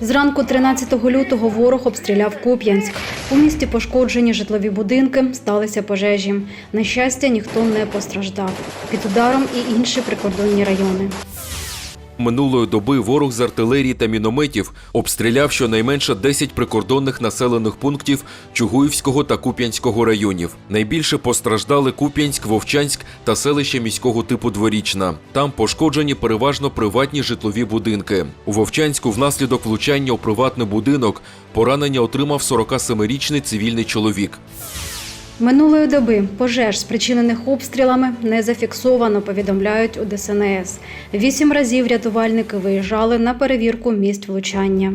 Зранку 13 лютого ворог обстріляв Куп'янськ. У місті пошкоджені житлові будинки, сталися пожежі. На щастя, ніхто не постраждав. Під ударом і інші прикордонні райони. Минулої доби ворог з артилерії та мінометів обстріляв щонайменше 10 прикордонних населених пунктів Чугуївського та Куп'янського районів. Найбільше постраждали Куп'янськ, Вовчанськ та селище міського типу Дворічна. Там пошкоджені переважно приватні житлові будинки. У Вовчанську внаслідок влучання у приватний будинок поранення отримав 47-річний цивільний чоловік. Минулої доби пожеж, спричинених обстрілами, не зафіксовано, повідомляють у ДСНС. Вісім разів рятувальники виїжджали на перевірку місць влучання.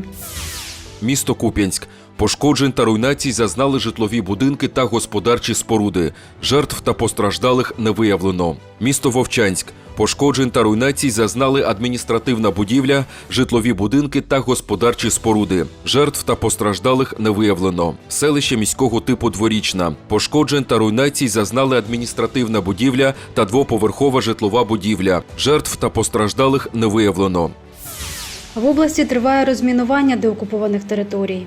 Місто Куп'янськ. Пошкоджень та руйнацій зазнали житлові будинки та господарчі споруди. Жертв та постраждалих не виявлено. Місто Вовчанськ. Пошкоджень та руйнацій зазнали адміністративна будівля, житлові будинки та господарчі споруди. Жертв та постраждалих не виявлено. Селище міського типу Дворічна. Пошкоджень та руйнацій зазнали адміністративна будівля та двоповерхова житлова будівля. Жертв та постраждалих не виявлено. В області триває розмінування деокупованих територій.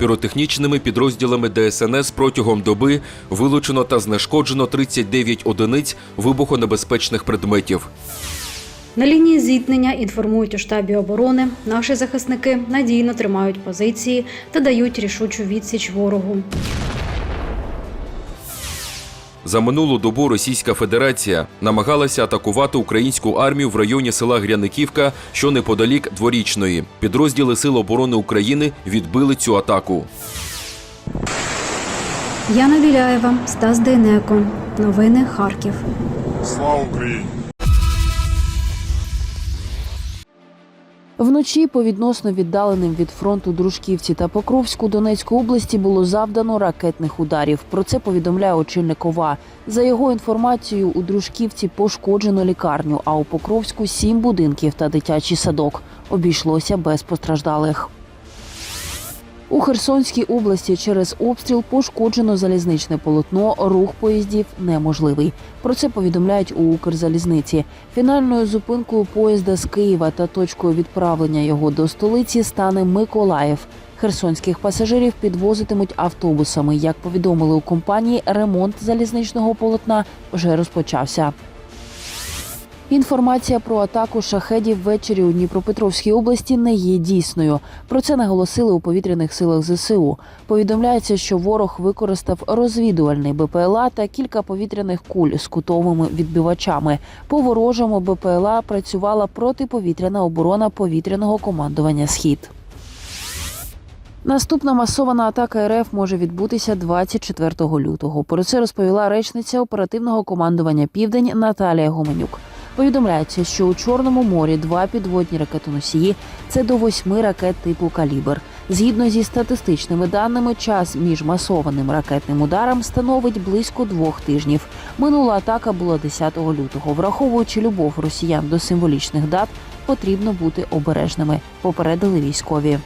Піротехнічними підрозділами ДСНС протягом доби вилучено та знешкоджено 39 одиниць вибухонебезпечних предметів. На лінії зіткнення інформують у штабі оборони. Наші захисники надійно тримають позиції та дають рішучу відсіч ворогу. За минулу добу Російська Федерація намагалася атакувати українську армію в районі села Гряниківка, що неподалік дворічної. Підрозділи Сил оборони України відбили цю атаку. Яна Біляєва, Стас Дейнеко. Новини Харків. Слава Україні! Вночі по відносно віддаленим від фронту Дружківці та Покровську Донецької області було завдано ракетних ударів. Про це повідомляє очільник ОВА. За його інформацією, у Дружківці пошкоджено лікарню, а у Покровську сім будинків та дитячий садок. Обійшлося без постраждалих. У Херсонській області через обстріл пошкоджено залізничне полотно. Рух поїздів неможливий. Про це повідомляють у Укрзалізниці. Фінальною зупинкою поїзда з Києва та точкою відправлення його до столиці стане Миколаїв. Херсонських пасажирів підвозитимуть автобусами. Як повідомили у компанії, ремонт залізничного полотна вже розпочався. Інформація про атаку шахедів ввечері у Дніпропетровській області не є дійсною. Про це наголосили у повітряних силах ЗСУ. Повідомляється, що ворог використав розвідувальний БПЛА та кілька повітряних куль з кутовими відбивачами. По ворожому БПЛА працювала протиповітряна оборона повітряного командування Схід. Наступна масована атака РФ може відбутися 24 лютого. Про це розповіла речниця оперативного командування Південь Наталія Гоменюк. Повідомляється, що у Чорному морі два підводні ракетоносії це до восьми ракет типу калібр. Згідно зі статистичними даними, час між масованим ракетним ударом становить близько двох тижнів. Минула атака була 10 лютого. Враховуючи любов росіян до символічних дат, потрібно бути обережними. Попередили військові.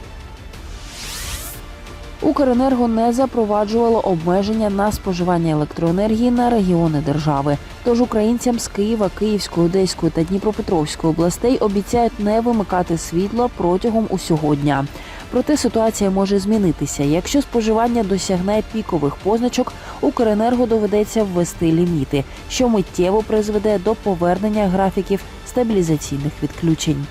Укренерго не запроваджувало обмеження на споживання електроенергії на регіони держави. Тож українцям з Києва, Київської, Одеської та Дніпропетровської областей обіцяють не вимикати світло протягом усього дня. Проте ситуація може змінитися. Якщо споживання досягне пікових позначок, Укренерго доведеться ввести ліміти, що миттєво призведе до повернення графіків стабілізаційних відключень.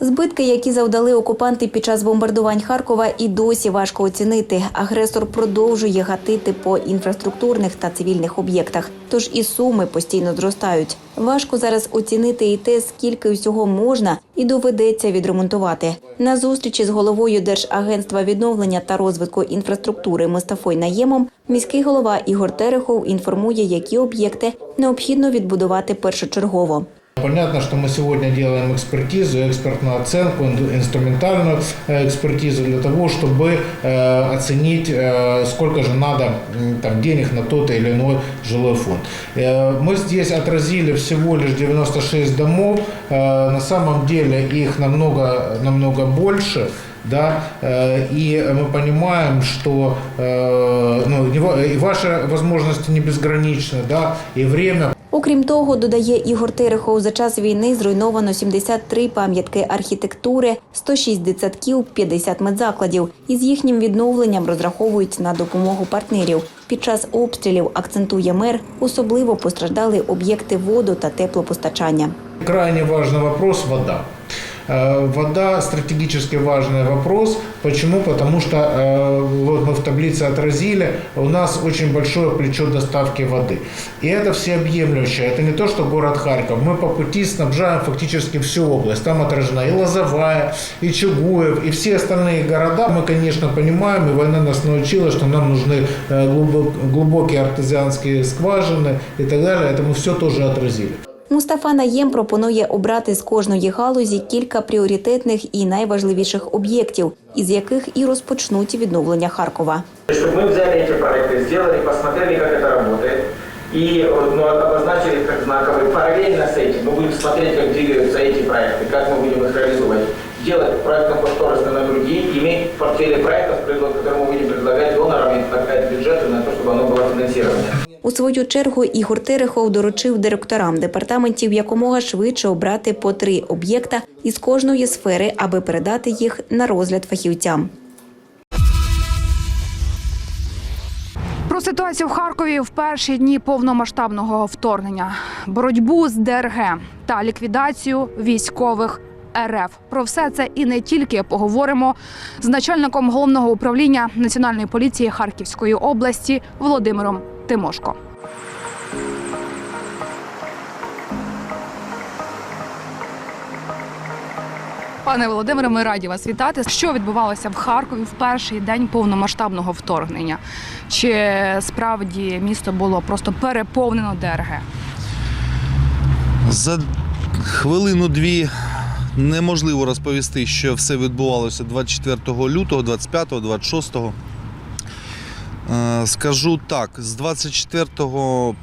Збитки, які завдали окупанти під час бомбардувань Харкова, і досі важко оцінити. Агресор продовжує гатити по інфраструктурних та цивільних об'єктах. Тож і суми постійно зростають. Важко зараз оцінити і те, скільки всього можна і доведеться відремонтувати. На зустрічі з головою Держагентства відновлення та розвитку інфраструктури Мустафой Наємом міський голова Ігор Терехов інформує, які об'єкти необхідно відбудувати першочергово. Понятно, что мы сегодня делаем экспертизу, экспертную оценку, ин- инструментальную э, экспертизу для того, чтобы э, оценить, э, сколько же надо там, денег на тот или иной жилой фонд. Мы здесь отразили всего лишь 96 домов. На самом деле их намного, намного больше. Да, и мы понимаем, что ну, и ваши возможности не безграничны, да, и время Окрім того, додає Ігор Терехов, за час війни зруйновано 73 пам'ятки архітектури, 106 дитсадків, 50 медзакладів. Із їхнім відновленням розраховують на допомогу партнерів. Під час обстрілів, акцентує мер, особливо постраждали об'єкти воду та теплопостачання. Крайне важливий питання – вода. Э, Вода стратегически важный вопрос. Почему? Потому что э, вот мы в таблице отразили, у нас очень большое плечо доставки воды. И это всеобъемлющее. Это не то, что город Харьков. Мы по пути снабжаем фактически всю область. Там отражена и Лозовая, и Чугуев, и все остальные города. Мы, конечно, понимаем, и война нас научила, что нам нужны э, глубок- глубокие артезианские скважины и так далее. Это мы все тоже отразили. Мустафа Наєм пропонує обрати з кожної галузі кілька пріоритетних і найважливіших об'єктів, із яких і розпочнуть відновлення Харкова. Чтобы мы взяли эти проекты, сделали, посмотрели, как это работает, и ну, обозначили как знаковые. Параллельно с этим мы будем смотреть, как двигаются эти проекты, как мы будем их реализовывать. Делать проектно-кошторисные на другие, иметь в портфеле проектов, предло- которые мы будем предлагать донорам и хватает бюджета на то, чтобы оно было финансировано. У свою чергу Ігор Терехов доручив директорам департаментів якомога швидше обрати по три об'єкта із кожної сфери, аби передати їх на розгляд фахівцям. Про ситуацію в Харкові в перші дні повномасштабного вторгнення, боротьбу з ДРГ та ліквідацію військових РФ. Про все це і не тільки поговоримо з начальником головного управління національної поліції Харківської області Володимиром Тимошко. Пане Володимире, ми раді вас вітати. Що відбувалося в Харкові в перший день повномасштабного вторгнення? Чи справді місто було просто переповнено ДРГ? За хвилину-дві неможливо розповісти, що все відбувалося 24 лютого, 25, 26. Е, Скажу так, з 24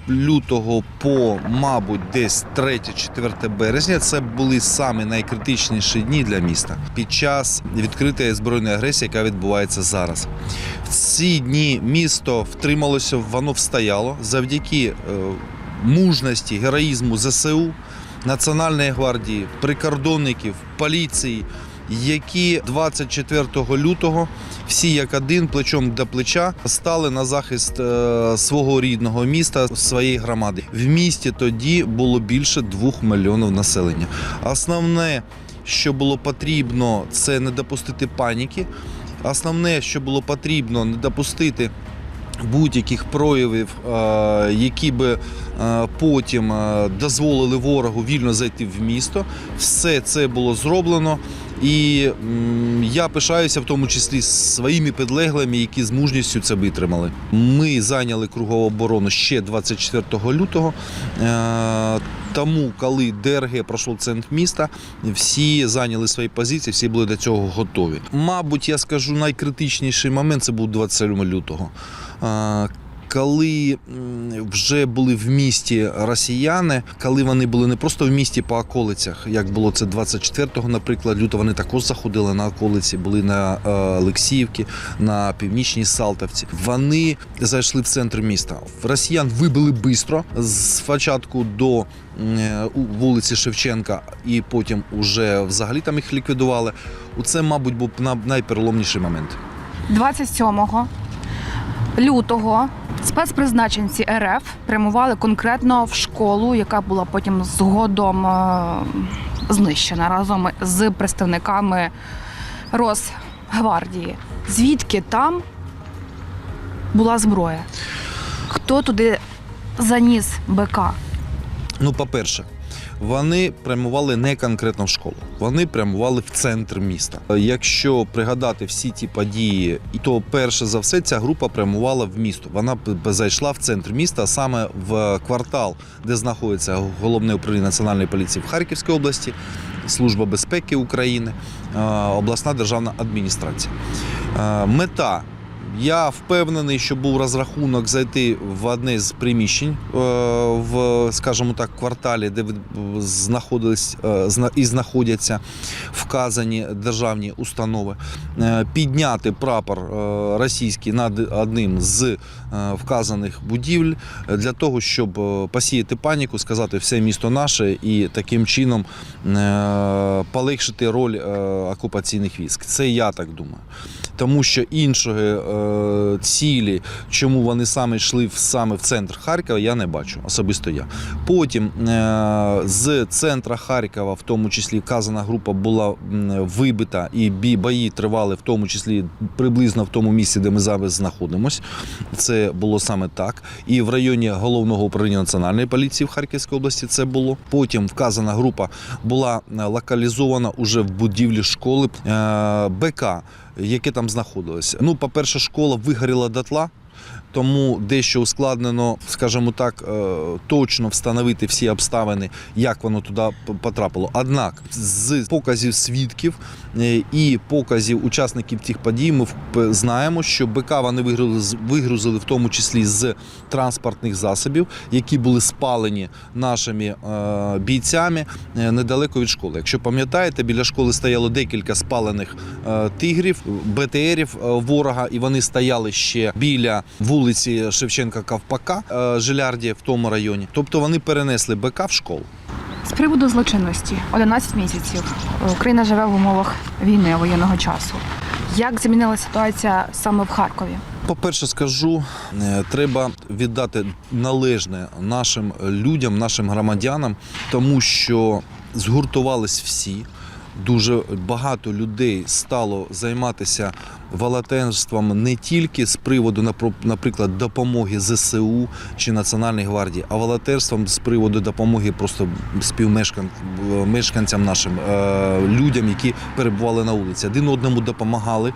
лютого по, мабуть, десь 3-4 березня це були самі найкритичніші дні для міста під час відкритої збройної агресії, яка відбувається зараз. В ці дні місто втрималося, воно встояло завдяки е, мужності, героїзму ЗСУ, Національної гвардії, прикордонників, поліції, які 24 лютого всі як один плечом до плеча стали на захист е, свого рідного міста, своєї громади. В місті тоді було більше двох мільйонів населення. Основне, що було потрібно, це не допустити паніки. Основне, що було потрібно, не допустити будь-яких проявів, е, які би е, потім е, дозволили ворогу вільно зайти в місто. Все це було зроблено. І я пишаюся в тому числі своїми підлеглими, які з мужністю це витримали. Ми зайняли кругову оборону ще 24 лютого. Тому, коли ДРГ пройшло центр міста, всі зайняли свої позиції, всі були до цього готові. Мабуть, я скажу, найкритичніший момент це був 27 лютого. Коли вже були в місті росіяни, коли вони були не просто в місті по околицях, як було це 24-го, наприклад, лютого, вони також заходили на околиці, були на е, Олексіївці, на північній Салтовці. Вони зайшли в центр міста. Росіян вибили швидко, з початку до у вулиці Шевченка, і потім уже взагалі там їх ліквідували. Оце, мабуть, був на- найпереломніший момент. 27 лютого спецпризначенці РФ прямували конкретно в школу, яка була потім згодом е, знищена разом з представниками Росгвардії. Звідки там була зброя? Хто туди заніс БК? Ну, по-перше, вони прямували не конкретно в школу, вони прямували в центр міста. Якщо пригадати всі ті події, то перше за все ця група прямувала в місто. Вона зайшла в центр міста, саме в квартал, де знаходиться головне управління національної поліції в Харківській області, Служба безпеки України, е, обласна державна адміністрація. Е, Мета Я впевнений, що був розрахунок зайти в одне з приміщень е, в, скажімо так, кварталі, де знаходились е, і знаходяться вказані державні установи, е, підняти прапор російський над одним з вказаних будівель е, для того, щоб е, посіяти паніку, сказати все місто наше і таким чином е, полегшити роль е, окупаційних військ. Це я так думаю. Тому що іншої е, цілі, чому вони саме йшли саме в центр Харкова, я не бачу, особисто я. Потім е, з центра Харкова, в тому числі вказана група була вибита, і бої тривали в тому числі приблизно в тому місці, де ми зараз знаходимося. Це було саме так. І в районі головного управління національної поліції в Харківській області це було. Потім вказана група була е, локалізована уже в будівлі школи е, БК, яке там знаходилося. Ну, по-перше, школа вигоріла дотла. Тому дещо ускладнено, скажімо так, е, точно встановити всі обставини, як воно туди потрапило. Однак з показів свідків е, і показів учасників тих подій ми знаємо, що БК вони вигрузили, в тому числі з транспортних засобів, які були спалені нашими е, бійцями недалеко від школи. Якщо пам'ятаєте, біля школи стояло декілька спалених тигрів, БТРів ворога, і вони стояли ще біля вулиці Шевченка Кавпака, е, Жилярді в тому районі. Тобто вони перенесли БК в школу. З приводу злочинності 11 місяців Україна живе в умовах війни воєнного часу. Як змінилася ситуація саме в Харкові? По-перше, скажу, е, треба віддати належне нашим людям, нашим громадянам, тому що згуртувались всі. Дуже багато людей стало займатися волонтерством не тільки з приводу, наприклад, допомоги ЗСУ чи Національної гвардії, а волонтерством з приводу допомоги просто співмешкан... мешканцям нашим, е, людям, які перебували на вулиці. Один одному допомагали,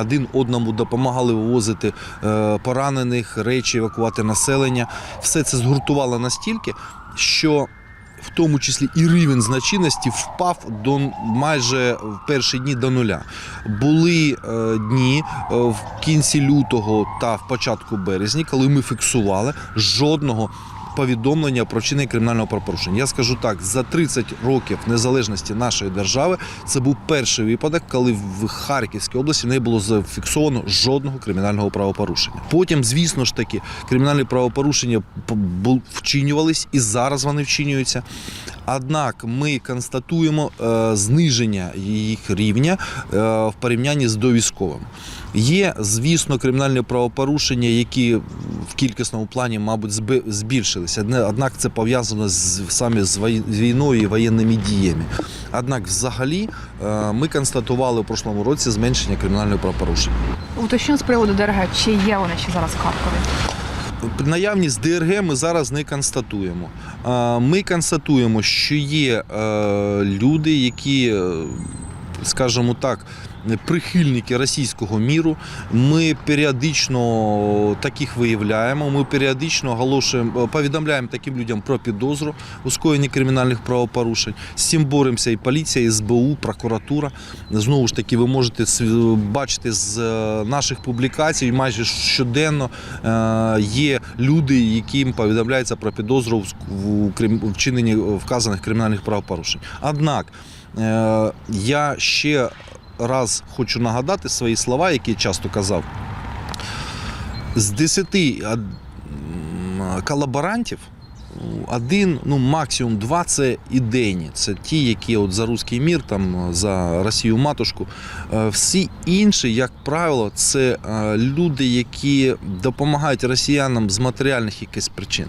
один одному допомагали вивозити е, поранених, речі, евакувати населення. Все це згуртувало настільки, що в тому числі і рівень значимості, впав до майже в перші дні до нуля. Були е, дні е, в кінці лютого та в початку березня, коли ми фіксували жодного. Повідомлення про вчинення кримінального правопорушення. Я скажу так: за 30 років незалежності нашої держави це був перший випадок, коли в Харківській області не було зафіксовано жодного кримінального правопорушення. Потім, звісно ж таки, кримінальні правопорушення вчинювались і зараз вони вчинюються. Однак ми констатуємо е, зниження їх рівня е, в порівнянні з довійськовим. Є, звісно, кримінальні правопорушення, які в кількісному плані, мабуть, збільшилися. Однак це пов'язано з саме з війною і воєнними діями. Однак, взагалі, е, ми констатували у прошлому році зменшення кримінальних правопорушень. Уточню з приводу ДРГ, чи є вони ще зараз в Харкові? Наявність ДРГ ми зараз не констатуємо. Е, Ми констатуємо, що є е, люди, які, скажімо так, прихильники російського міру. Ми періодично таких виявляємо. Ми періодично оголошуємо, повідомляємо таким людям про підозру у скоєнні кримінальних правопорушень. З цим боремося і поліція, і СБУ, прокуратура. Знову ж таки, ви можете бачити з е, наших публікацій майже щоденно е, є люди, яким повідомляється про підозру в вчиненні вказаних кримінальних правопорушень. Однак я ще раз хочу нагадати свої слова, які я часто казав. З 10 ад- колаборантів один, ну максимум два це ідейні. Це ті, які от за руський мір, там за Росію матушку. Е, Всі інші, як правило, це е, люди, які допомагають росіянам з матеріальних якихось причин.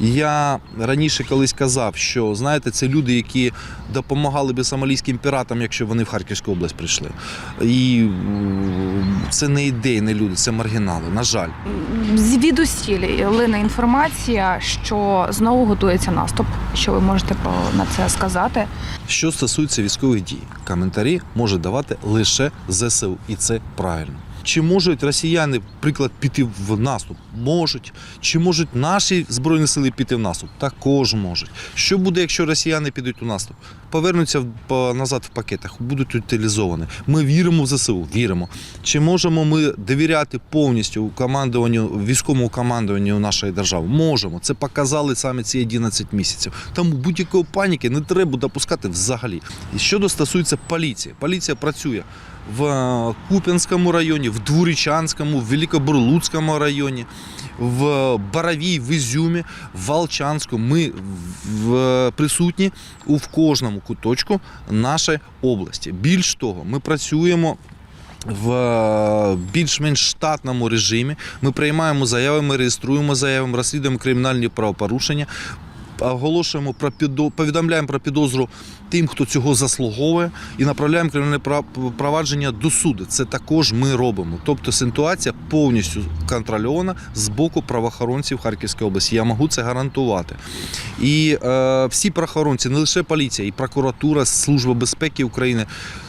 Я раніше колись казав, що знаєте, це люди, які допомагали би сомалійським піратам, якщо вони в Харківську область прийшли. І це не ідейні люди, це маргінали. На жаль. Звідусілі лине інформація, що знову готується наступ. Що ви можете про на це сказати? Що стосується військових дій, коментарі може давати лише ЗСУ, і це правильно. Чи можуть росіяни, приклад, піти в наступ? Можуть. Чи можуть наші збройні сили піти в наступ? Також можуть. Що буде, якщо росіяни підуть у наступ? Повернуться в- по- назад в пакетах, будуть утилізовані. Ми віримо в ЗСУ, віримо. Чи можемо ми довіряти повністю командуванню, військовому командуванню нашої держави? Можемо. Це показали саме ці 11 місяців. Тому будь-якої паніки не треба допускати взагалі. І щодо стосується поліції, поліція працює в е, Куп'янському районі, в Дворічанському, в Великобурлуцькому районі, в Боровій, в Ізюмі, в Волчанську. Ми в, присутні у в кожному куточку нашої області. Більш того, ми працюємо. В е, більш-менш штатному режимі ми приймаємо заяви, ми реєструємо заяви, розслідуємо кримінальні правопорушення, оголошуємо про підо... повідомляємо про підозру тим, хто цього заслуговує, і направляємо кримінальне провадження до суду. Це також ми робимо. Тобто ситуація повністю контрольована з боку правоохоронців Харківської області. Я можу це гарантувати. І е, всі правоохоронці, не лише поліція, і прокуратура, Служба безпеки України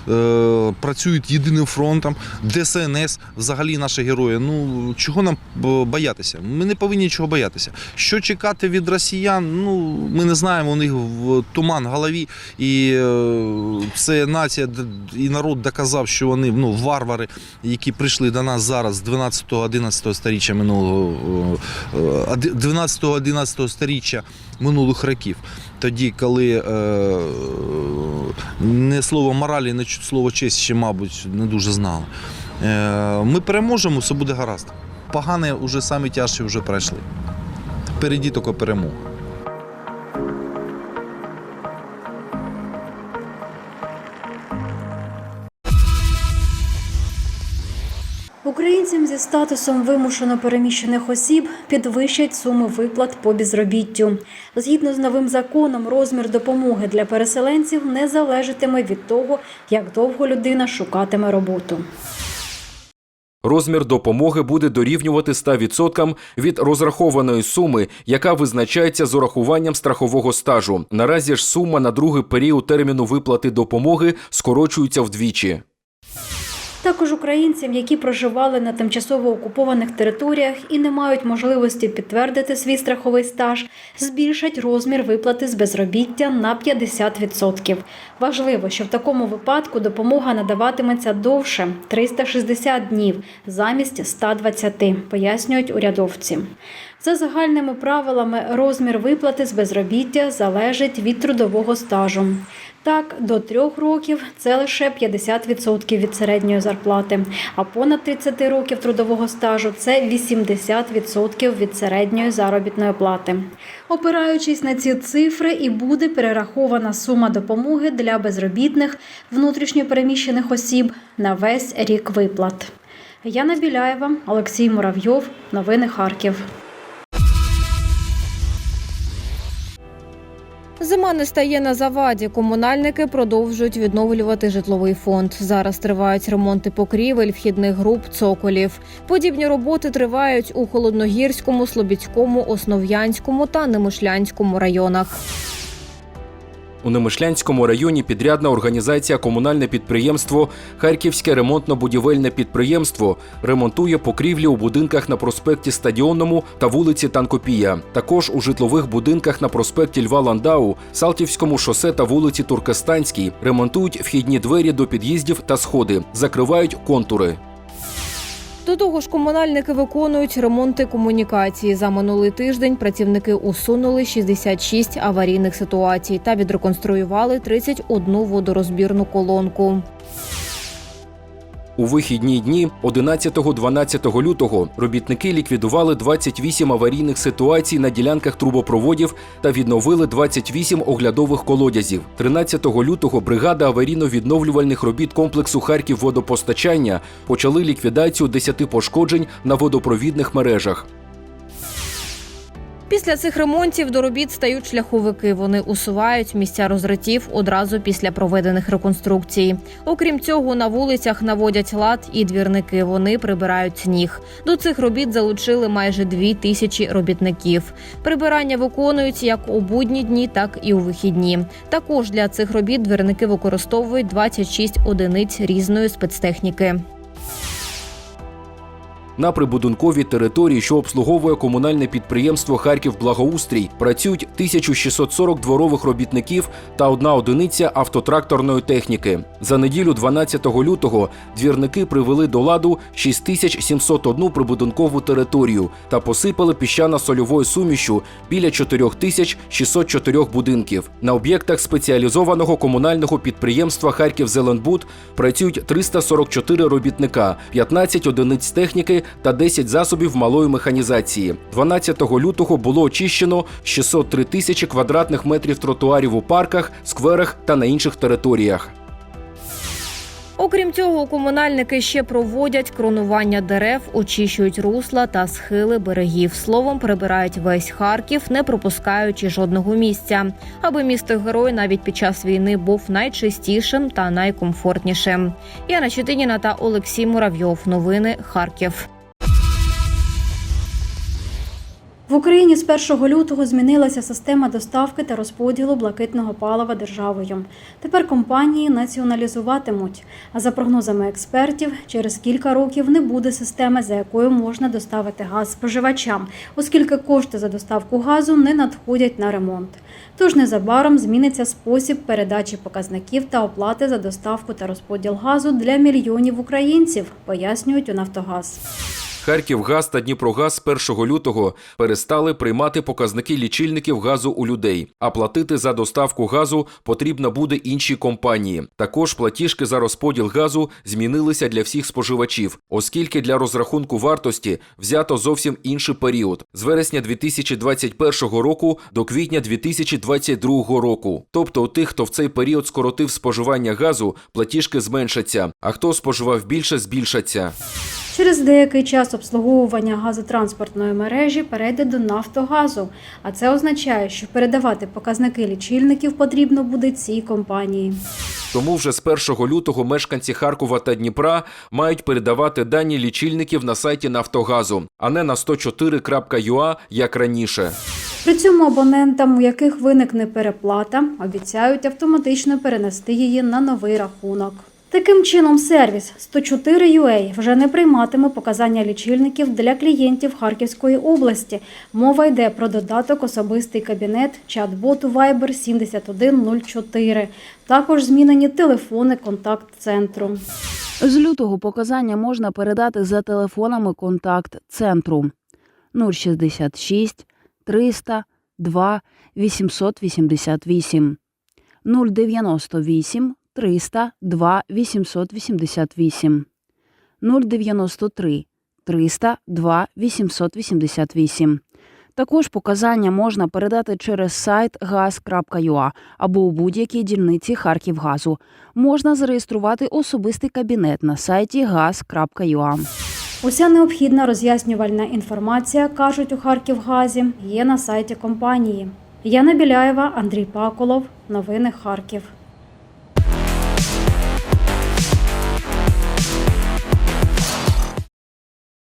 е, працюють єдиним фронтом. ДСНС, взагалі наші герої. Ну чого нам е, боятися? Ми не повинні чого боятися. Що чекати від росіян? Ну ми не знаємо. У них туман в голові, і е, це нація і народ доказав, що вони ну варвари, які прийшли до нас зараз з 12-11 сторіччя минулого е, е, 12-11 сторіччя минулих років. Тоді, коли е, не слово моралі, не слово честь ще, мабуть, не дуже знали. Е, ми переможемо, все буде гаразд. Погане вже самі тяжчі вже пройшли. Впереді тільки перемога. Зі статусом вимушено переміщених осіб підвищать суми виплат по безробіттю. Згідно з новим законом, розмір допомоги для переселенців не залежатиме від того, як довго людина шукатиме роботу. Розмір допомоги буде дорівнювати 100% від розрахованої суми, яка визначається з урахуванням страхового стажу. Наразі ж сума на другий період терміну виплати допомоги скорочується вдвічі. Також українцям, які проживали на тимчасово окупованих територіях і не мають можливості підтвердити свій страховий стаж, збільшать розмір виплати з безробіття на 50%. Важливо, що в такому випадку допомога надаватиметься довше 360 днів замість 120, пояснюють урядовці. За загальними правилами, розмір виплати з безробіття залежить від трудового стажу. Так, до трьох років це лише 50% від середньої зарплати, а понад 30 років трудового стажу це 80% від середньої заробітної плати. Опираючись на ці цифри, і буде перерахована сума допомоги для безробітних внутрішньопереміщених осіб на весь рік виплат. Яна Біляєва, Олексій Муравйов, новини Харків. Зима не стає на заваді. Комунальники продовжують відновлювати житловий фонд. Зараз тривають ремонти покрівель, вхідних груп, цоколів. Подібні роботи тривають у Холодногірському, Слобідському, Основ'янському та Немишлянському районах. У Немишлянському районі підрядна організація комунальне підприємство Харківське ремонтно-будівельне підприємство ремонтує покрівлі у будинках на проспекті Стадіонному та вулиці Танкопія. Також у житлових будинках на проспекті Льва Ландау, Салтівському шосе та вулиці Туркестанській ремонтують вхідні двері до під'їздів та сходи, закривають контури. До того ж, комунальники виконують ремонти комунікації. За минулий тиждень працівники усунули 66 аварійних ситуацій та відреконструювали 31 водорозбірну колонку. У вихідні дні 11-12 лютого робітники ліквідували 28 аварійних ситуацій на ділянках трубопроводів та відновили 28 оглядових колодязів. 13 лютого бригада аварійно-відновлювальних робіт комплексу Харків водопостачання почали ліквідацію 10 пошкоджень на водопровідних мережах. Після цих ремонтів до робіт стають шляховики. Вони усувають місця розритів одразу після проведених реконструкцій. Окрім цього, на вулицях наводять лад і двірники. Вони прибирають сніг. До цих робіт залучили майже дві тисячі робітників. Прибирання виконують як у будні дні, так і у вихідні. Також для цих робіт двірники використовують 26 одиниць різної спецтехніки. На прибудинковій території, що обслуговує комунальне підприємство Харків Благоустрій, працюють 1640 дворових робітників та одна одиниця автотракторної техніки. За неділю 12 лютого двірники привели до ладу 6701 прибудинкову територію та посипали піщано-сольовою сумішю біля 4604 будинків. На об'єктах спеціалізованого комунального підприємства Харків Зеленбуд працюють 344 робітника, 15 одиниць техніки та 10 засобів малої механізації. 12 лютого було очищено 603 тисячі квадратних метрів тротуарів у парках, скверах та на інших територіях. Окрім цього, комунальники ще проводять кронування дерев, очищують русла та схили берегів. Словом, прибирають весь Харків, не пропускаючи жодного місця, аби місто герой навіть під час війни був найчистішим та найкомфортнішим. Яна Читиніна та Олексій Муравйов. Новини Харків. В Україні з 1 лютого змінилася система доставки та розподілу блакитного палива державою. Тепер компанії націоналізуватимуть. А за прогнозами експертів, через кілька років не буде системи, за якою можна доставити газ споживачам, оскільки кошти за доставку газу не надходять на ремонт. Тож незабаром зміниться спосіб передачі показників та оплати за доставку та розподіл газу для мільйонів українців, пояснюють у Нафтогаз. Харківгаз та Дніпрогаз з 1 лютого перестали приймати показники лічильників газу у людей, а платити за доставку газу потрібно буде іншій компанії. Також платіжки за розподіл газу змінилися для всіх споживачів, оскільки для розрахунку вартості взято зовсім інший період з вересня 2021 року до квітня 2022 року. Тобто у тих, хто в цей період скоротив споживання газу, платіжки зменшаться, а хто споживав більше, збільшаться. Через деякий час обслуговування газотранспортної мережі перейде до Нафтогазу, а це означає, що передавати показники лічильників потрібно буде цій компанії. Тому вже з 1 лютого мешканці Харкова та Дніпра мають передавати дані лічильників на сайті Нафтогазу, а не на 104.ua, як раніше. При цьому абонентам, у яких виникне переплата, обіцяють автоматично перенести її на новий рахунок. Таким чином, сервіс 104UA вже не прийматиме показання лічильників для клієнтів Харківської області. Мова йде про додаток особистий кабінет чат-боту Viber 7104. Також змінені телефони контакт-центру. З лютого показання можна передати за телефонами контакт центру 066 300 2 888 098 300 2 888 093 300 2 888 Також показання можна передати через сайт gaz.ua або у будь-якій дільниці Харківгазу. Можна зареєструвати особистий кабінет на сайті gaz.ua. Уся необхідна роз'яснювальна інформація, кажуть у Харківгазі, є на сайті компанії. Яна Біляєва, Андрій Паколов. Новини Харків.